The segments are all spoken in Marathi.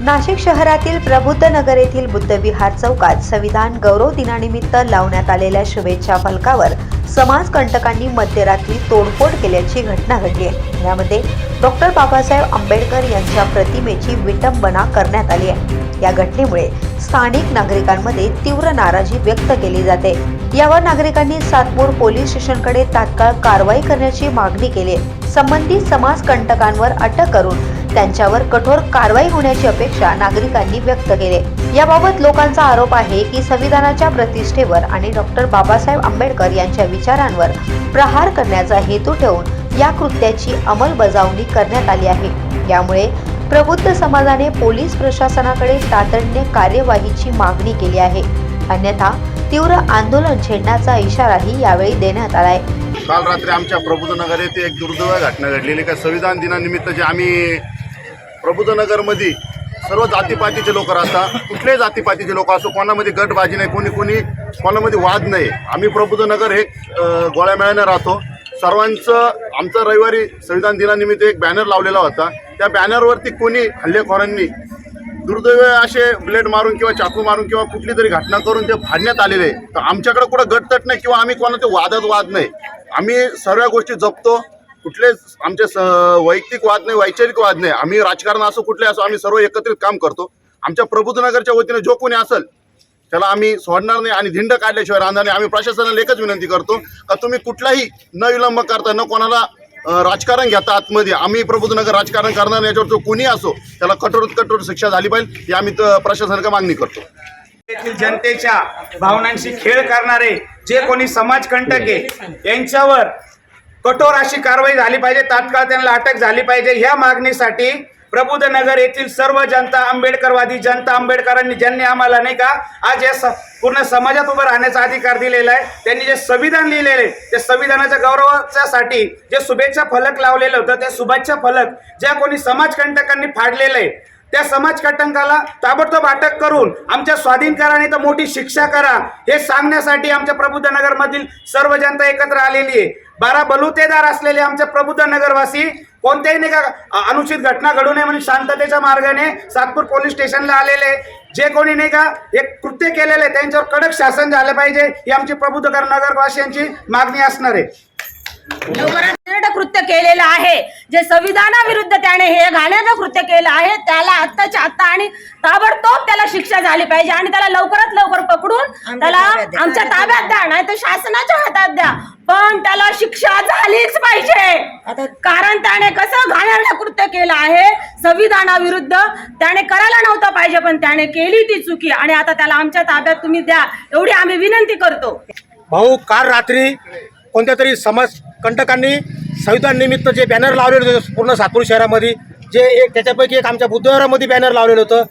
नाशिक शहरातील प्रबुद्ध नगर येथील बुद्धविहार चौकात संविधान गौरव दिनानिमित्त लावण्यात आलेल्या शुभेच्छा फलकावर समाजकंटकांनी मध्यरात्री तोडफोड केल्याची घटना घडली आहे. यामध्ये डॉक्टर बाबासाहेब आंबेडकर यांच्या प्रतिमेची विटंबना करण्यात आली आहे. या घटनेमुळे स्थानिक नागरिकांमध्ये तीव्र नाराजी व्यक्त केली जाते. यावर नागरिकांनी सातपूर पोलीस स्टेशनकडे तात्काळ कारवाई करण्याची मागणी केली. संबंधित समाजकंटकांवर अटक करून त्यांच्यावर कठोर कारवाई होण्याची अपेक्षा नागरिकांनी व्यक्त केली. याबाबत लोकांचा आरोप आहे की संविधानाच्या प्रतिष्ठेवर आणि डॉक्टर बाबासाहेब आंबेडकर यांच्या विचारांवर प्रहार करण्याचा हेतू ठेवून या कृत्याची अंमलबजावणी करण्यात आली आहे. यामुळे प्रबुद्ध समाजाने पोलीस प्रशासनाकडे तातडीने कार्यवाहीची मागणी केली आहे. अन्यथा तीव्र आंदोलन छेडण्याचा इशाराही यावेळी देण्यात आलाय. काल रात्री आमच्या प्रबुद्धनगर येथे एक दुर्दैव घटना घडलेली. का संविधान दिनानिमित्त जे आम्ही प्रबुद्धनगरमध्ये सर्व जातीपातीचे लोक राहतात कुठल्याही जातीपातीचे लोक असो कोणामध्ये गटबाजी नाही कोणी कोणी कोणामध्ये वाद नाही. आम्ही प्रबुद्धनगर हे अ, गोळ्या मेळ्याने राहतो. सर्वांचं आमचं रविवारी संविधान दिनानिमित्त एक बॅनर लावलेला होता. त्या बॅनरवरती कोणी हल्लेखोरांनी दुर्दैव असे ब्लेड मारून किंवा चाकू मारून किंवा कुठली तरी घटना करून ते फाडण्यात आलेले आहे. तर आमच्याकडे कुठं गटतट नाही किंवा आम्ही कोणाचे वादात वाद नाही. आम्ही सर्व गोष्टी जपतो. कुठलेच आमचे स वैयक्तिक वाद नाही वैचारिक वाद नाही. आम्ही राजकारण असो कुठले असो आम्ही सर्व एकत्रित काम करतो. आमच्या प्रबुद्धनगरच्या वतीने जो कोणी असेल त्याला आम्ही सोडणार नाही आणि धिंड काढल्याशिवाय राहणार नाही. आम्ही प्रशासनाला एकच विनंती करतो का तुम्ही कुठलाही न विलंब करता न कोणाला राजकारण घेता आतमध्ये. आम्ही प्रबोधनगर राजकारण करणार याच्यावर जो कोणी असो त्याला कठोर कठोर शिक्षा झाली पाहिजे. ही आम्ही त- प्रशासनाला मागणी करतो. येथील जनतेच्या भावनांशी खेळ करणारे जे कोणी समाजकंटक आहे यांच्यावर कठोर अशी कारवाई झाली पाहिजे. तात्काळ त्यांना अटक झाली पाहिजे. ह्या मागणीसाठी प्रबुद्ध नगर येथील सर्व जनता आंबेडकरवादी जनता आंबेडकरांनी ज्यांनी आम्हाला नाही का आज या स- पूर्ण समाजात उभं राहण्याचा अधिकार दिलेला आहे त्यांनी जे संविधान लिहिलेले ते संविधानाच्या गौरवाच्यासाठी जे शुभेच्छा फलक लावलेलं होतं ते शुभेच्छा फलक ज्या कोणी समाजकंटकांनी फाडलेलं आहे त्या समाजकंटकाला ताबडतोब अटक करून आमच्या स्वाधीन करा तर मोठी शिक्षा करा हे सांगण्यासाठी आमच्या प्रबुद्ध नगरमधील सर्व जनता एकत्र आलेली आहे. बारा बलुतेदार असलेले आमच्या प्रबुद्ध नगरवासी कोणत्याही नाही का अनुचित घटना घडू नये म्हणून शांततेच्या मार्गाने सातपूर पोलीस स्टेशनला आलेले जे कोणी नाही का एक कृत्य केलेले आहे, त्यांच्यावर कडक शासन झालं पाहिजे ही आमची प्रबुद्ध नगरवासियांची मागणी असणार आहे. कृत्य केलेलं आहे. जे संविधानाविरुद्ध त्याने हे घाणेरडं कृत्य केलं आहे त्याला आत्ताच्या आत्ता आणि ताबडतोब त्याला शिक्षा झाली पाहिजे आणि त्याला लवकरात लवकर पकडून त्याला आमच्या ताब्यात द्या नाही तर शासनाच्या हातात द्या. पण त्याला शिक्षा झालीच पाहिजे. कारण त्याने कसं घाणेरडं कृत्य केलं आहे? संविधानाविरुद्ध त्याने करायला नव्हतं पाहिजे पण त्याने केली ती चुकी. आणि आता त्याला आमच्या ताब्यात तुम्ही द्या. एवढी आम्ही विनंती करतो. भाऊ काल रात्री कोणत्या तरी समाज कंटकांनी संविधान निमित्त जे बॅनर लावलेलं होतं पूर्ण सातपूर शहरामध्ये जे एक त्याच्यापैकी एक आमच्या बुद्धवारामध्ये बॅनर लावलेलं होतं.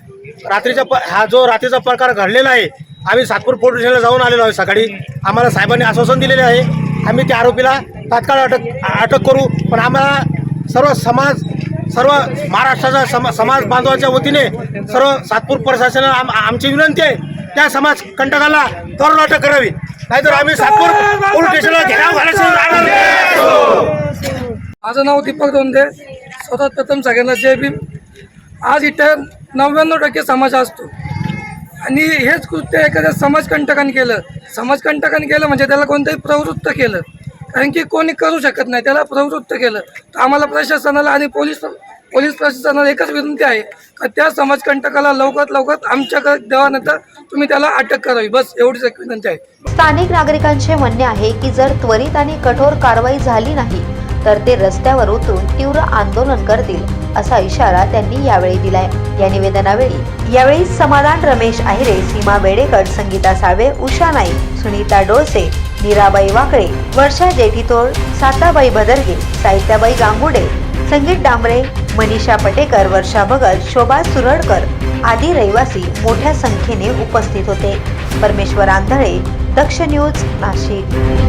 रात्रीचा प हा जो रात्रीचा प्रकार घडलेला आहे आम्ही सातपूर पोलीस स्टेशनला जाऊन आलेलो आहे सकाळी. आम्हाला साहेबांनी आश्वासन दिलेले आहे. आम्ही त्या आरोपीला तात्काळ अटक अटक करू. पण आम्हाला सर्व समाज सर्व महाराष्ट्राच्या समा समाज बांधवाच्या वतीने सर्व सातपूर प्रशासनाला आम आमची विनंती आहे त्या समाज कंटकाला त्वरण अटक करावी. नाहीतर आम्ही सातपूर पोलीस स्टेशनला घेराव घालायचं माझं नाव दीपक दोंदे स्वतः प्रथम सगळ्यांना जय भीम. आज इथं नव्याण्णव टक्के समाज असतो. आणि हेच कृत्य एखाद्या समाजकंटकाने केलं. समाजकंटकाने केलं म्हणजे त्याला कोणतंही प्रवृत्त केलं. कारण की कोणी करू शकत नाही त्याला प्रवृत्त केलं. तर आम्हाला प्रशासनाला आणि पोलीस पोलीस प्रशासनाला एकच विनंती आहे का त्या समाजकंटकाला लवकरात लवकर आमच्याकडे देवानंतर तुम्ही त्याला अटक करावी. बस एवढीच एक विनंती आहे. स्थानिक नागरिकांचे म्हणणे आहे की जर त्वरित आणि कठोर कारवाई झाली नाही तर ते रस्त्यावर उतरून तीव्र आंदोलन करतील असा इशारा त्यांनी यावेळी दिलाय. या निवेदनावेळी यावेळी समाधान रमेश आहिरे सीमा बेडेकर संगीता साळवे उषा नाईक सुनीता डोळसे मीराबाई वाकळे वर्षा जेठीतोळ साताबाई भदरगे साहित्याबाई गांगुडे संगीत डांबरे मनीषा पटेकर वर्षा भगत शोभा सुरडकर आदी रहिवासी मोठ्या संख्येने उपस्थित होते. परमेश्वर आंधळे दक्ष न्यूज नाशिक.